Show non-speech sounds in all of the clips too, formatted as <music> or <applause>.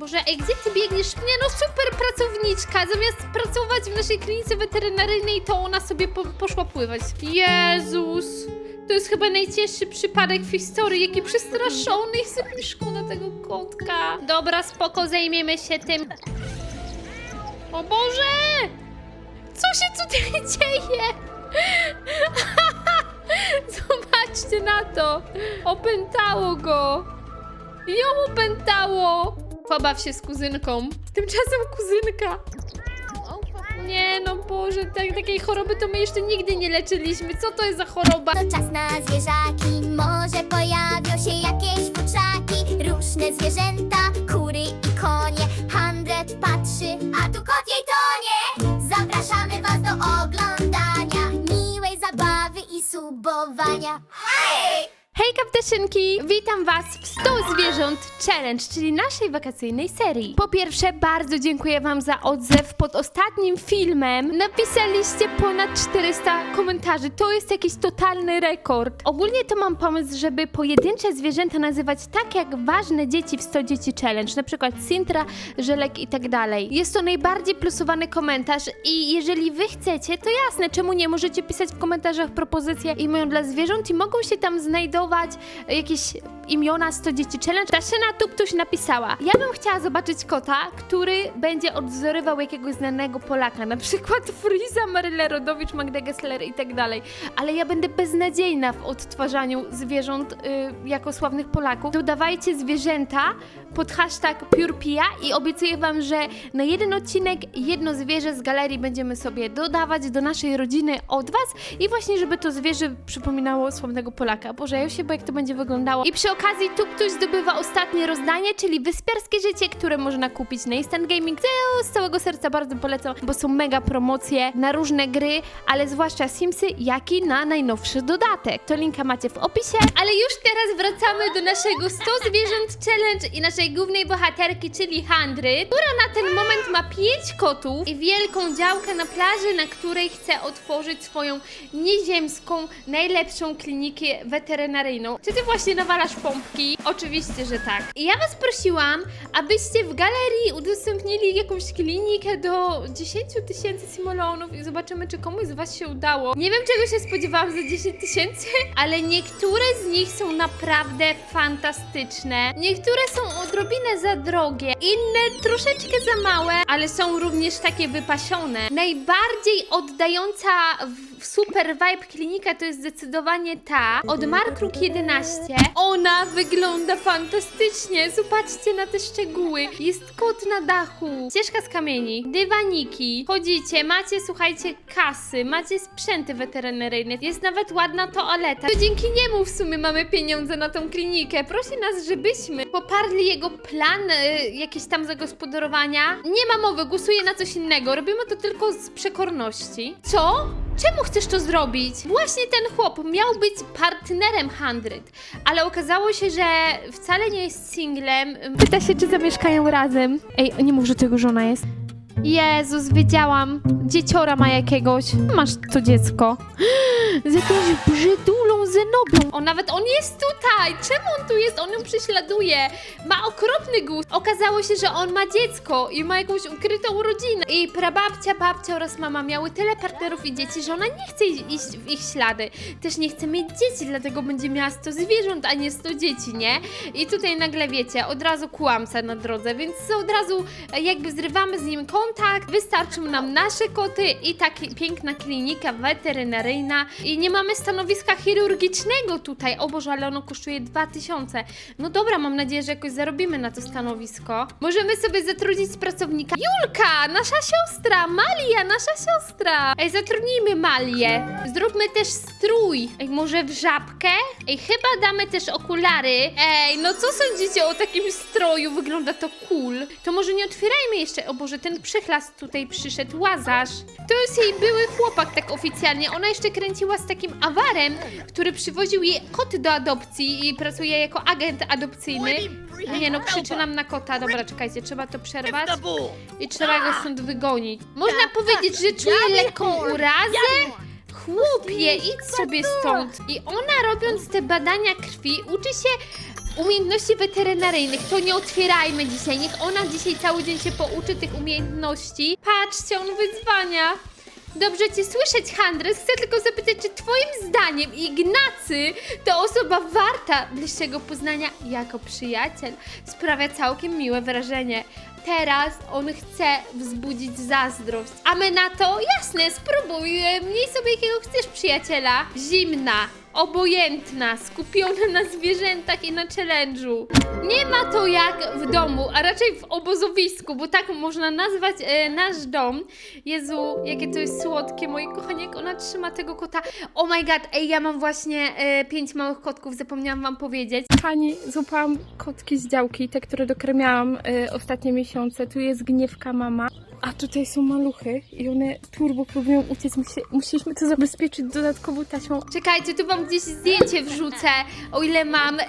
Boże, ej, gdzie ty biegniesz? Nie no, super pracowniczka! Zamiast pracować w naszej klinice weterynaryjnej, to ona sobie po, poszła pływać. Jezus! To jest chyba najcięższy przypadek w historii, jaki przestraszony jest, mi szkoda tego kotka. Dobra, spoko, zajmiemy się tym. O Boże! Co się tutaj <laughs> dzieje? <laughs> Zobaczcie na to! Opętało go! Ją opętało! Pobaw się z kuzynką. Tymczasem kuzynka. Nie no Boże, tak, takiej choroby to my jeszcze nigdy nie leczyliśmy. Co to jest za choroba? To czas na zwierzaki, może pojawią się jakieś futrzaki Różne zwierzęta, kury i konie Handret patrzy, a tu kot jej tonie Zapraszamy was do oglądania Miłej zabawy i subowania Hej! Hejka ptaszynki! Witam was w 100 zwierząt challenge, czyli naszej wakacyjnej serii. Po pierwsze, bardzo dziękuję wam za odzew pod ostatnim filmem. Napisaliście ponad 400 komentarzy. To jest jakiś totalny rekord. Ogólnie to mam pomysł, żeby pojedyncze zwierzęta nazywać tak jak ważne dzieci w 100 dzieci challenge, na przykład Sintra, Żelek i tak dalej. Jest to najbardziej plusowany komentarz i jeżeli wy chcecie, to jasne, czemu nie? Możecie pisać w komentarzach propozycje imion dla zwierząt i mogą się tam znajdować jakieś imiona 100 dzieci challenge. Taszyna Tuptuś napisała, ja bym chciała zobaczyć kota, który będzie odwzorywał jakiegoś znanego Polaka, na przykład <laughs> Friza, Maryle Rodowicz, Magda Gessler i tak dalej. Ale ja będę beznadziejna w odtwarzaniu zwierząt y, jako sławnych Polaków. Dodawajcie zwierzęta pod hashtag PurePia i obiecuję wam, że na jeden odcinek jedno zwierzę z galerii będziemy sobie dodawać do naszej rodziny od was i właśnie, żeby to zwierzę przypominało sławnego Polaka. Boże, ja już się boję, jak to będzie wyglądało. I przy okazji Tuptuś zdobywa ostatnie rozdanie, czyli Wyspiarskie Życie, które można kupić na Instant Gaming. Co z całego serca bardzo polecam, bo są mega promocje na różne gry, ale zwłaszcza Simsy, jak i na najnowszy dodatek. To linka macie w opisie. Ale już teraz wracamy do naszego 100 zwierząt challenge i naszej głównej bohaterki, czyli Handry, która na ten moment ma 5 kotów i wielką działkę na plaży, na której chce otworzyć swoją nieziemską, najlepszą klinikę weterynaryjną. Czy ty właśnie nawalasz pompki? Oczywiście, że tak. I ja was prosiłam, abyście w galerii udostępnili jakąś klinikę do 10 tysięcy simolonów i zobaczymy, czy komuś z was się udało. Nie wiem, czego się spodziewałam za 10 tysięcy, <laughs> ale niektóre z nich są naprawdę fantastyczne. Niektóre są odrobinę za drogie, inne troszeczkę za małe, ale są również takie wypasione. Najbardziej oddająca w super vibe klinika to jest zdecydowanie ta od Markruk 11. Ona wygląda fantastycznie. Zobaczcie na te szczegóły. Jest kot na dachu, ścieżka z kamieni, dywaniki. Chodzicie, macie, słuchajcie, kasy, macie sprzęty weterynaryjne. Jest nawet ładna toaleta. To dzięki niemu w sumie mamy pieniądze na tą klinikę. Prosi nas, żebyśmy poparli jego plan y, jakieś tam zagospodarowania. Nie ma mowy, głosuję na coś innego. Robimy to tylko z przekorności. Co? Czemu chcesz to zrobić? Właśnie ten chłop miał być partnerem Handryt, ale okazało się, że wcale nie jest singlem. Pyta się, czy zamieszkają razem. Ej, nie mów, że to jego żona jest. Jezus, wiedziałam. Dzieciora ma jakiegoś. Masz to dziecko. Z jakąś brzydulą Zenobią. O, nawet on jest tutaj. Czemu on tu jest? On ją prześladuje. Ma okropny gust. Okazało się, że on ma dziecko i ma jakąś ukrytą rodzinę. I prababcia, babcia oraz mama miały tyle partnerów i dzieci, że ona nie chce iść w ich ślady. Też nie chce mieć dzieci, dlatego będzie miała 100 zwierząt, a nie 100 dzieci, nie? I tutaj nagle wiecie, od razu kłamca na drodze, więc od razu e, jakby zrywamy z nim kontakt. Wystarczą nam nasze koty i taka piękna klinika weterynaryjna. I nie mamy stanowiska chirurgicznego tutaj. O Boże, ale ono kosztuje 2000. No dobra, mam nadzieję, że jakoś zarobimy na to stanowisko. Możemy sobie zatrudnić pracownika. Julka, nasza siostra, Malia, nasza siostra. Ej, zatrudnijmy Malię. Zróbmy też strój. Ej, może w żabkę? Ej, chyba damy też okulary. Ej, no co sądzicie o takim stroju? Wygląda to cool. To może nie otwierajmy jeszcze. O Boże, ten przychlas tutaj przyszedł, Łazarz. To jest jej były chłopak tak oficjalnie. Ona jeszcze kręciła z takim awarem, który przywoził jej koty do adopcji i pracuje jako agent adopcyjny. Nie no, krzyczy nam na kota. Dobra, czekajcie, trzeba to przerwać. I trzeba go stąd wygonić. Można powiedzieć, że czuje lekką urazę? Chłopie, idź sobie stąd. I ona robiąc te badania krwi uczy się Umiejętności weterynaryjnych to nie otwierajmy dzisiaj. Niech ona dzisiaj cały dzień się pouczy tych umiejętności. Patrzcie, on wyzwania. Dobrze cię słyszeć, Handres. Chcę tylko zapytać, czy twoim zdaniem Ignacy to osoba warta bliższego poznania jako przyjaciel? Sprawia całkiem miłe wrażenie. Teraz on chce wzbudzić zazdrość. A my na to, jasne, spróbuj. Miej sobie jakiego chcesz przyjaciela. Zimna, obojętna, skupiona na zwierzętach i na challenge'u. Nie ma to jak w domu, a raczej w obozowisku, bo tak można nazwać e, nasz dom. Jezu, jakie to jest słodkie, moi kochani, jak ona trzyma tego kota. Oh my god, ej, ja mam właśnie e, pięć małych kotków, zapomniałam wam powiedzieć. Pani, złapałam kotki z działki, te, które dokarmiałam y, ostatnie miesiące. Tu jest gniewka mama, a tutaj są maluchy i one turbo próbują uciec. Musi, musieliśmy to zabezpieczyć dodatkową taśmą. Czekajcie, tu wam gdzieś zdjęcie wrzucę, o ile mam. Y,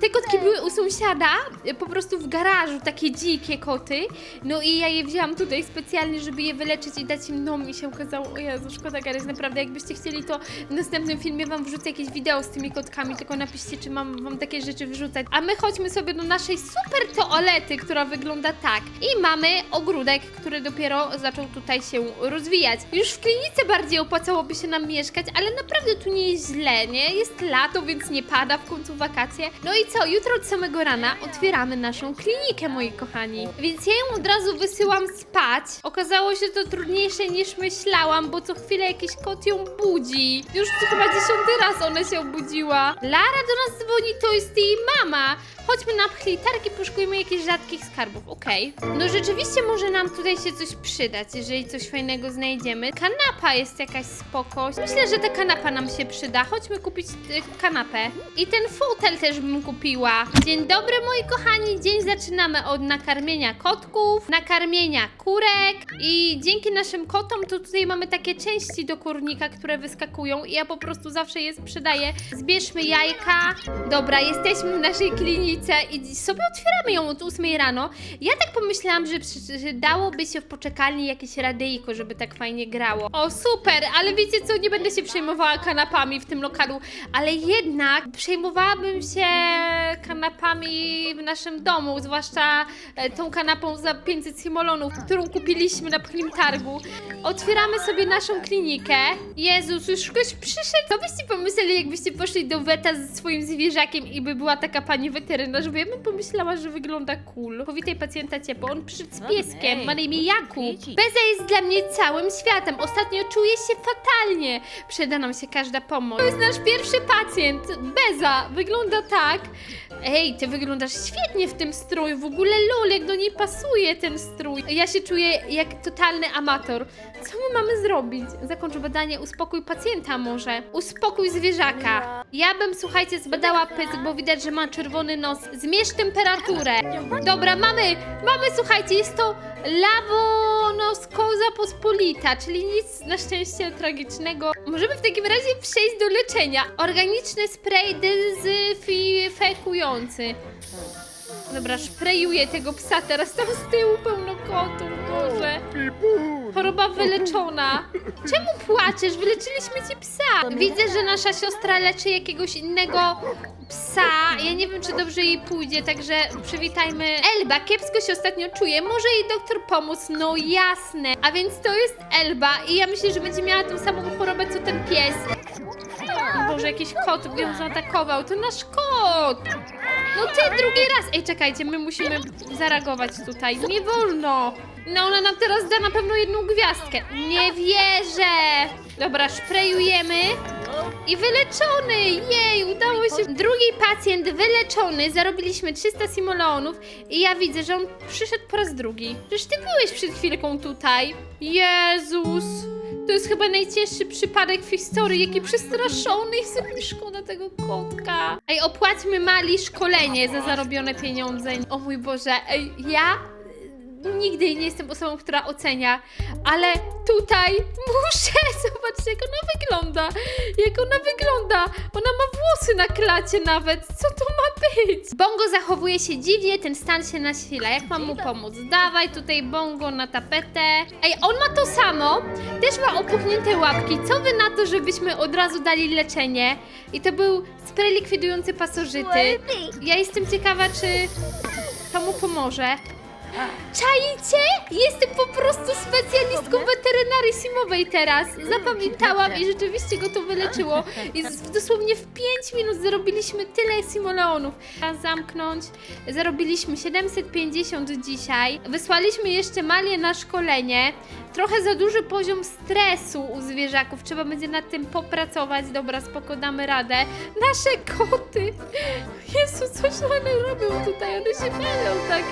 te kotki były u sąsiada, y, po prostu w garażu, takie dzikie koty. No i ja je wzięłam tutaj specjalnie, żeby je wyleczyć i dać im nom i się okazało, o Jezu, szkoda Garys, naprawdę, jakbyście chcieli, to w następnym filmie wam wrzucę jakieś wideo z tymi kotkami, tylko napiszcie, czy mam wam takie rzeczy wrzucać. A my chodźmy sobie do naszej super toalety, która wygląda tak. I mamy ogródek, który dopiero zaczął tutaj się rozwijać. Już w klinice bardziej opłacałoby się nam mieszkać, ale naprawdę tu nie jest źle, nie? Jest lato, więc nie pada, w końcu wakacje. No i co, jutro od samego rana otwieramy naszą klinikę, moi kochani. Więc ja ją od razu wysyłam spać. Okazało się to trudniejsze niż myślałam, bo co chwilę jakiś kot ją budzi. Już chyba dziesiąty raz ona się obudziła. Lara do nas dzwoni, to jest jej mama. Chodźmy na pchlitarki, poszukujmy jakichś rzadkich skarbów, okej. No rzeczywiście może nam tutaj się coś przydać, jeżeli coś fajnego znajdziemy. Kanapa jest jakaś spoko. Myślę, że ta kanapa nam się przyda. Chodźmy kupić kanapę. I ten fotel też bym kupiła. Dzień dobry moi kochani, dzień zaczynamy od nakarmienia kotków, nakarmienia kurek i dzięki naszym kotom to tutaj mamy takie części do kurnika, które wyskakują i ja po prostu zawsze je sprzedaję. Zbierzmy jajka. Dobra, jesteśmy w naszej klinice i sobie otwieramy ją od 8 rano. Ja tak pomyślałam, że przydałoby się w poczekalni jakieś radyjko, żeby tak fajnie grało. O, super, ale wiecie co, nie będę się przejmowała kanapami w tym lokalu, ale jednak przejmowałabym się kanapami w naszym domu, zwłaszcza e, tą kanapą za 500 simolonów, którą kupiliśmy na pchlim targu. Otwieramy sobie naszą klinikę. Jezus, już ktoś przyszedł. Co byście pomyśleli, jakbyście poszli do weta ze swoim zwierzakiem i by była taka pani weterynarz, bo ja bym pomyślała, że wygląda cool. Powitaj pacjenta ciepło, on przyszedł z pieskiem, ma na imię Jakub. Beza jest dla mnie całym światem. Ostatnio czuję się fatalnie. Przyda nam się każda pomoc. To jest nasz pierwszy pacjent. Beza wygląda tak. Ej, ty wyglądasz świetnie w tym stroju. W ogóle lolek do niej pasuje ten strój. Ja się czuję jak totalny amator. Co my mamy zrobić? Zakończ badanie, uspokój pacjenta może. Uspokój zwierzaka. Ja bym, słuchajcie, zbadała pysk, bo widać, że ma czerwony nos. Zmierz temperaturę. Dobra, mamy, mamy, słuchajcie, jest to lawonoskoza pospolita, czyli nic na szczęście tragicznego. Możemy w takim razie przejść do leczenia. Organiczny spray dezynfekujący. Dobra, szprejuję tego psa, teraz tam z tyłu pełno kotów, Boże. Choroba wyleczona. Czemu płaczesz? Wyleczyliśmy ci psa. Widzę, że nasza siostra leczy jakiegoś innego psa. Ja nie wiem, czy dobrze jej pójdzie, także przywitajmy. Elba, kiepsko się ostatnio czuje. Może jej doktor pomóc? No jasne. A więc to jest Elba i ja myślę, że będzie miała tą samą chorobę, co ten pies. Boże, jakiś kot ją zaatakował. To nasz kot! No ty drugi raz! Ej, czekajcie, my musimy zareagować tutaj. Nie wolno! No ona nam teraz da na pewno jedną gwiazdkę. Nie wierzę! Dobra, szprejujemy. I wyleczony! Jej, udało się. Drugi pacjent wyleczony. Zarobiliśmy 300 simolonów. I ja widzę, że on przyszedł po raz drugi. Przecież ty byłeś przed chwilką tutaj. Jezus! Jest chyba najcięższy przypadek w historii. Jaki przestraszony jest szkoda tego kotka. Ej, opłaćmy Mali szkolenie za zarobione pieniądze. O mój Boże, ej, ja nigdy nie jestem osobą, która ocenia, ale tutaj muszę <laughs> zobaczyć, jak ona wygląda. Jak ona wygląda. Ona ma włosy na klacie nawet. Co to ma być? Bongo zachowuje się dziwnie, ten stan się nasila. Jak mam mu pomóc? Dawaj tutaj Bongo na tapetę. Ej, on ma to samo. Też ma opuchnięte łapki. Co wy na to, żebyśmy od razu dali leczenie? I to był spray likwidujący pasożyty. Ja jestem ciekawa, czy to mu pomoże. Czajcie? Jestem po prostu specjalistką weterynarii simowej teraz. Zapamiętałam i rzeczywiście go to wyleczyło. <laughs> I z- dosłownie w 5 minut zarobiliśmy tyle simoleonów. Teraz zamknąć. Zarobiliśmy 750 dzisiaj. Wysłaliśmy jeszcze Malię na szkolenie. Trochę za duży poziom stresu u zwierzaków. Trzeba będzie nad tym popracować. Dobra, spoko, damy radę. Nasze koty. Jezu, coś one robią tutaj. One się bawią tak.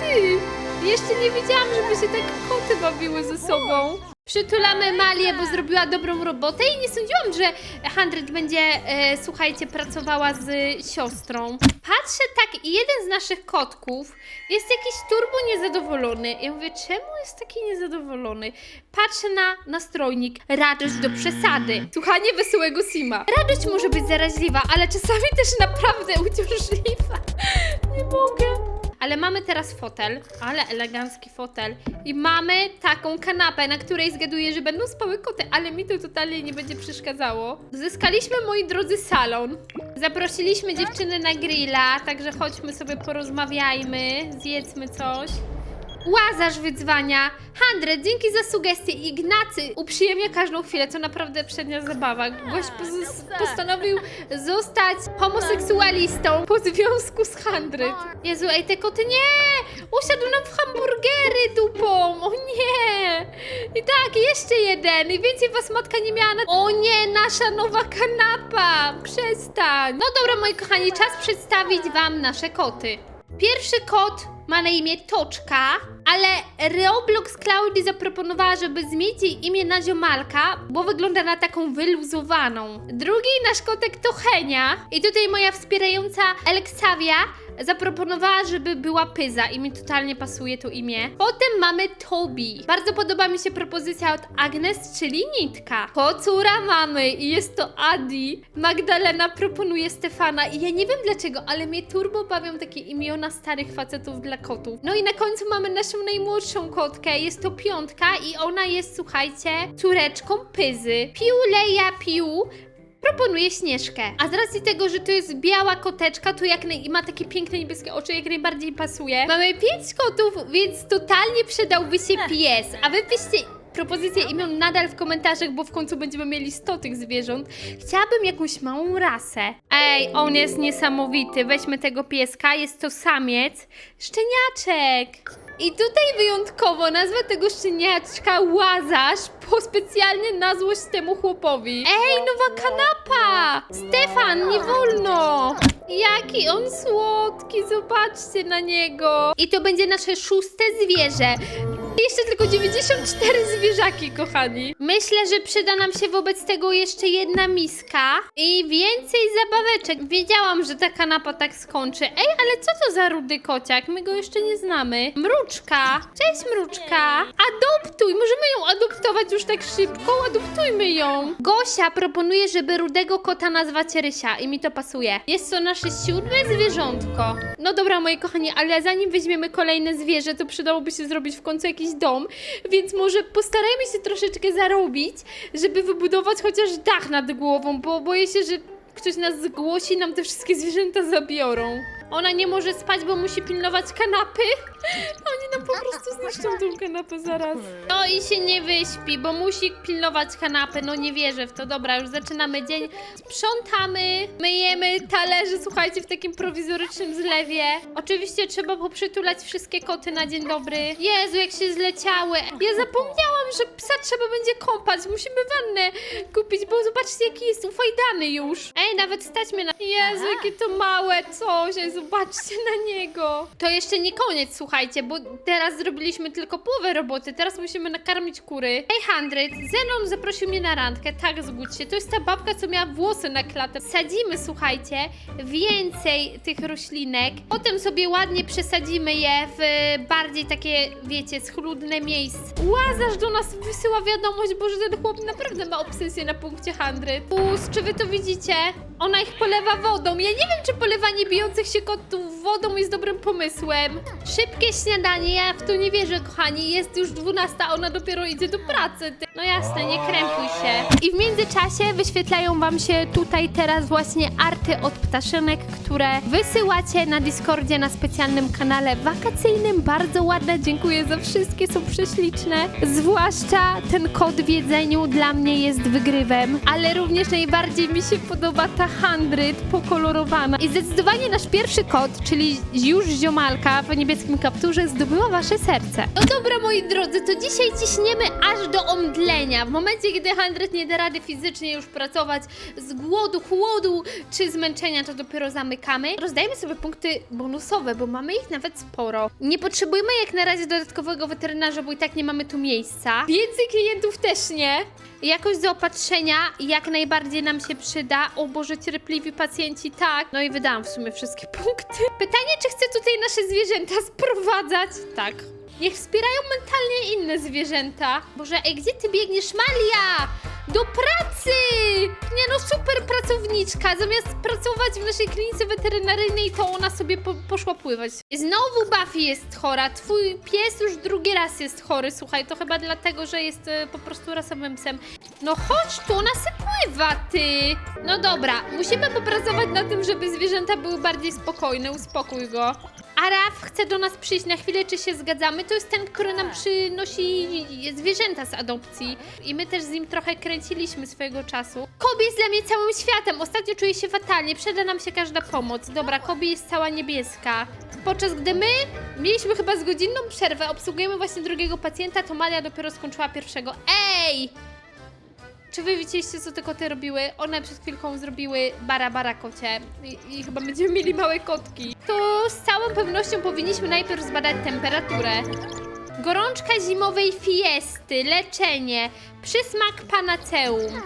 Ty, jeszcze nie wiedziałam, żeby się tak koty bawiły ze sobą. Przytulamy Malię, bo zrobiła dobrą robotę i nie sądziłam, że Handred będzie, e, słuchajcie, pracowała z siostrą. Patrzę tak i jeden z naszych kotków jest jakiś turbo niezadowolony. Ja mówię, czemu jest taki niezadowolony? Patrzę na nastrojnik. Radość do przesady. Słuchanie wesołego Sima. Radość może być zaraźliwa, ale czasami też naprawdę uciążliwa. <laughs> Nie mogę. Ale mamy teraz fotel, ale elegancki fotel. I mamy taką kanapę, na której zgaduję, że będą spały koty, ale mi to totalnie nie będzie przeszkadzało. Zyskaliśmy, moi drodzy, salon. Zaprosiliśmy dziewczyny na grilla, także chodźmy sobie porozmawiajmy, zjedzmy coś. Łazarz wyzwania. Handret, dzięki za sugestie. Ignacy uprzyjemnia każdą chwilę, to naprawdę przednia zabawa. Gość pos- postanowił zostać homoseksualistą po związku z Handret. Jezu, ej, te koty nie! Usiadł nam w hamburgery dupą! O nie! I tak, jeszcze jeden. I więcej was matka nie miała na... O nie, nasza nowa kanapa! Przestań! No dobra, moi kochani, czas przedstawić wam nasze koty. Pierwszy kot ma na imię Toczka, ale Roblox Cloudy zaproponowała, żeby zmienić jej imię na ziomalka, bo wygląda na taką wyluzowaną. Drugi nasz kotek to Henia i tutaj moja wspierająca Alexavia zaproponowała, żeby była Pyza i mi totalnie pasuje to imię. Potem mamy Tobi. Bardzo podoba mi się propozycja od Agnes, czyli Nitka. Kocura mamy i jest to Adi. Magdalena proponuje Stefana i ja nie wiem dlaczego, ale mnie turbo bawią takie imiona starych facetów dla kotów. No i na końcu mamy naszą najmłodszą kotkę, jest to piątka i ona jest, słuchajcie, córeczką Pyzy. Piu Leja Piu Proponuję Śnieżkę. A z racji tego, że to jest biała koteczka, to jak naj... ma takie piękne niebieskie oczy, jak najbardziej pasuje. Mamy pięć kotów, więc totalnie przydałby się pies. A wy piszcie propozycje imion nadal w komentarzach, bo w końcu będziemy mieli 100 tych zwierząt. Chciałabym jakąś małą rasę. Ej, on jest niesamowity. Weźmy tego pieska, jest to samiec. Szczeniaczek. I tutaj wyjątkowo nazwę tego szczeniaczka Łazarz, po specjalnie na złość temu chłopowi. Ej, nowa kanapa! Stefan, nie wolno! Jaki on słodki, zobaczcie na niego. I to będzie nasze szóste zwierzę. Jeszcze tylko 94 zwierzaki, kochani. Myślę, że przyda nam się wobec tego jeszcze jedna miska i więcej zabaweczek. Wiedziałam, że ta kanapa tak skończy. Ej, ale co to za rudy kociak? My go jeszcze nie znamy. Mruczka. Cześć, Mruczka. Adoptuj. Możemy ją adoptować już tak szybko. Adoptujmy ją. Gosia proponuje, żeby rudego kota nazwać Rysia i mi to pasuje. Jest to nasze siódme zwierzątko. No dobra, moi kochani, ale zanim weźmiemy kolejne zwierzę, to przydałoby się zrobić w końcu jakiś dom, więc może postarajmy się troszeczkę zarobić, żeby wybudować chociaż dach nad głową, bo boję się, że ktoś nas zgłosi i nam te wszystkie zwierzęta zabiorą. Ona nie może spać, bo musi pilnować kanapy. <laughs> Oni nam po prostu zniszczą tą kanapę zaraz. No i się nie wyśpi, bo musi pilnować kanapy. No nie wierzę w to. Dobra, już zaczynamy dzień. Sprzątamy, myjemy talerze, słuchajcie, w takim prowizorycznym zlewie. Oczywiście trzeba poprzytulać wszystkie koty na dzień dobry. Jezu, jak się zleciały. Ja zapomniałam, że psa trzeba będzie kąpać. Musimy wannę kupić, bo zobaczcie, jaki jest ufajdany już. Ej, nawet stać mnie na... Jezu, jakie to małe coś. Ej, zobaczcie na niego. To jeszcze nie koniec, słuchajcie, bo teraz zrobiliśmy tylko połowę roboty, teraz musimy nakarmić kury. Ej, Handred, Zenon zaprosił mnie na randkę, tak, zgódź się. To jest ta babka, co miała włosy na klatę. Sadzimy, słuchajcie, więcej tych roślinek. Potem sobie ładnie przesadzimy je w bardziej takie, wiecie, schludne miejsce. Łazarz do nas wysyła wiadomość, bo że ten chłop naprawdę ma obsesję na punkcie Handred. Us, czy wy to widzicie? Ona ich polewa wodą. Ja nie wiem, czy polewanie bijących się kotów wodą jest dobrym pomysłem. Szybkie śniadanie, ja w to nie wierzę, kochani. Jest już 12, a ona dopiero idzie do pracy. Ty- No jasne, nie krępuj się. I w międzyczasie wyświetlają wam się tutaj teraz właśnie arty od ptaszynek, które wysyłacie na Discordzie na specjalnym kanale wakacyjnym. Bardzo ładne, dziękuję za wszystkie, są prześliczne. Zwłaszcza ten kod w jedzeniu dla mnie jest wygrywem, ale również najbardziej mi się podoba ta handryt pokolorowana. I zdecydowanie nasz pierwszy kod, czyli już ziomalka w niebieskim kapturze zdobyła wasze serce. No dobra, moi drodzy, to dzisiaj ciśniemy aż do omdlenia. W momencie, kiedy handryt nie da rady fizycznie już pracować z głodu, chłodu czy zmęczenia, to dopiero zamykamy. Rozdajmy sobie punkty bonusowe, bo mamy ich nawet sporo. Nie potrzebujemy jak na razie dodatkowego weterynarza, bo i tak nie mamy tu miejsca. Więcej klientów też nie. Jakość zaopatrzenia jak najbardziej nam się przyda. O Boże, cierpliwi pacjenci, tak. No i wydałam w sumie wszystkie <laughs> punkty. Pytanie, czy chcę tutaj nasze zwierzęta sprowadzać? Tak. Niech wspierają mentalnie inne zwierzęta. Boże, ej, gdzie ty biegniesz, Malia? Do pracy! Nie no, super pracowniczka. Zamiast pracować w naszej klinice weterynaryjnej, to ona sobie po poszła pływać. Znowu Buffy jest chora. Twój pies już drugi raz jest chory. Słuchaj, to chyba dlatego, że jest e, po prostu rasowym psem. No chodź tu, ona se pływa, ty! No dobra, musimy popracować na tym, żeby zwierzęta były bardziej spokojne. Uspokój go. Araf chce do nas przyjść na chwilę, czy się zgadzamy? To jest ten, który nam przynosi zwierzęta z adopcji. I my też z nim trochę kręciliśmy swojego czasu. Kobi jest dla mnie całym światem. Ostatnio czuję się fatalnie. Przyda nam się każda pomoc. Dobra, Kobi jest cała niebieska. Podczas gdy my mieliśmy chyba z godzinną przerwę, obsługujemy właśnie drugiego pacjenta, to Malia dopiero skończyła pierwszego. Ej! Czy wy widzieliście, co te koty robiły? One przed chwilką zrobiły bara bara kocie I, i chyba będziemy mieli małe kotki. To z całą pewnością powinniśmy najpierw zbadać temperaturę. Gorączka zimowej fiesty, leczenie, przysmak panaceum.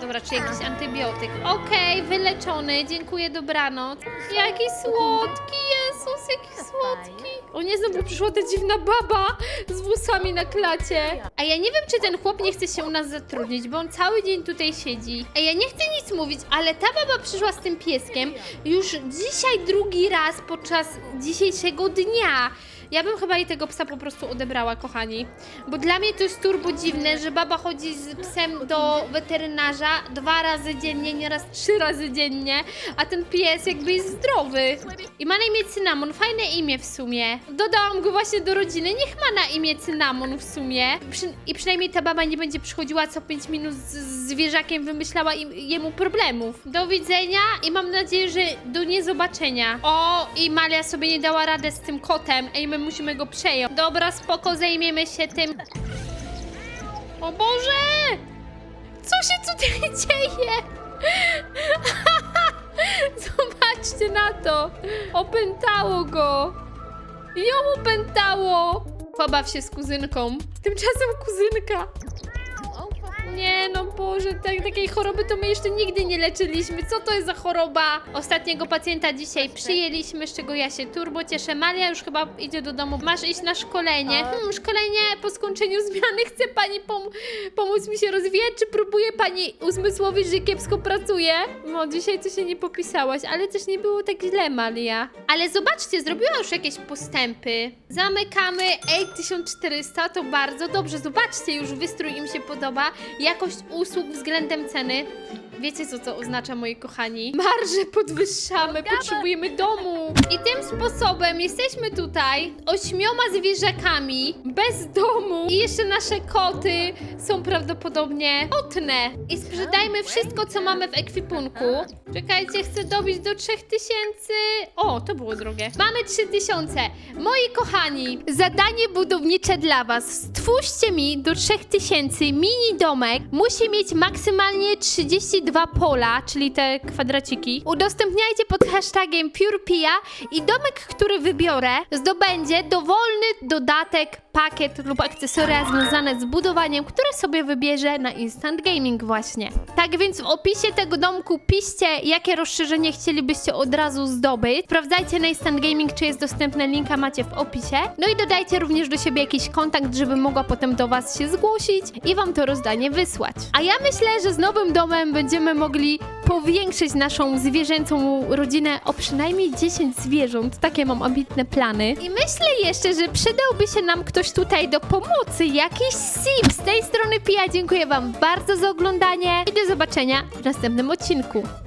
Dobra, czy jakiś antybiotyk. Okej, wyleczony, dziękuję, dobranoc. Jaki słodki, Jezus, jaki słodki. O nie, znowu przyszła ta dziwna baba z włosami na klacie. A ja nie wiem, czy ten chłop nie chce się u nas zatrudnić, bo on cały dzień tutaj siedzi. A ja nie chcę nic mówić, ale ta baba przyszła z tym pieskiem już dzisiaj drugi raz podczas dzisiejszego dnia. Ja bym chyba jej tego psa po prostu odebrała, kochani. Bo dla mnie to jest turbo dziwne, że baba chodzi z psem do weterynarza dwa razy dziennie, nieraz trzy razy dziennie, a ten pies jakby jest zdrowy. I ma na imię Cynamon, fajne imię w sumie. Dodałam go właśnie do rodziny, niech ma na imię Cynamon w sumie. I przynajmniej ta baba nie będzie przychodziła co 5 minut z, z zwierzakiem, wymyślała im, jemu problemów. Do widzenia i mam nadzieję, że do niezobaczenia. O, i Malia sobie nie dała radę z tym kotem, ej, my musimy go przejąć. Dobra, spoko, zajmiemy się tym. O Boże! Co się tutaj <laughs> dzieje? <laughs> Zobaczcie na to! Opętało go! Ją opętało! Pobaw się z kuzynką. Tymczasem kuzynka. Nie no Boże, tak, takiej choroby to my jeszcze nigdy nie leczyliśmy. Co to jest za choroba? Ostatniego pacjenta dzisiaj przyjęliśmy, z czego ja się turbo cieszę. Malia już chyba idzie do domu. Masz iść na szkolenie. Hmm, szkolenie po skończeniu zmiany. Chce pani pom- pomóc mi się rozwijać, czy próbuje pani uzmysłowić, że kiepsko pracuje? No, dzisiaj to się nie popisałaś, ale też nie było tak źle, Malia. Ale zobaczcie, zrobiła już jakieś postępy. Zamykamy 1400, to bardzo dobrze. Zobaczcie, już wystrój im się podoba. Jakość usług względem ceny. Wiecie, co to oznacza, moi kochani? Marże podwyższamy, potrzebujemy domu. I tym sposobem jesteśmy tutaj ośmioma zwierzakami, bez domu. I jeszcze nasze koty są prawdopodobnie kotne. I sprzedajmy wszystko, co mamy w ekwipunku. Czekajcie, chcę dobić do 3000. O, to było drogie. Mamy 3000. Moi kochani, zadanie budownicze dla Was. Stwórzcie mi do 3000 mini domek. Musi mieć maksymalnie 30 dwa pola, czyli te kwadraciki, udostępniajcie pod hashtagiem PurePia i domek, który wybiorę, zdobędzie dowolny dodatek, pakiet lub akcesoria związane z budowaniem, które sobie wybierze na Instant Gaming właśnie. Tak więc w opisie tego domku piszcie, jakie rozszerzenie chcielibyście od razu zdobyć. Sprawdzajcie na Instant Gaming, czy jest dostępne, linka macie w opisie. No i dodajcie również do siebie jakiś kontakt, żeby mogła potem do was się zgłosić i wam to rozdanie wysłać. A ja myślę, że z nowym domem będziemy mogli powiększyć naszą zwierzęcą rodzinę o przynajmniej 10 zwierząt. Takie mam ambitne plany. I myślę jeszcze, że przydałby się nam ktoś tutaj do pomocy, jakiś sim. Z tej strony Pia dziękuję wam bardzo za oglądanie i do zobaczenia w następnym odcinku.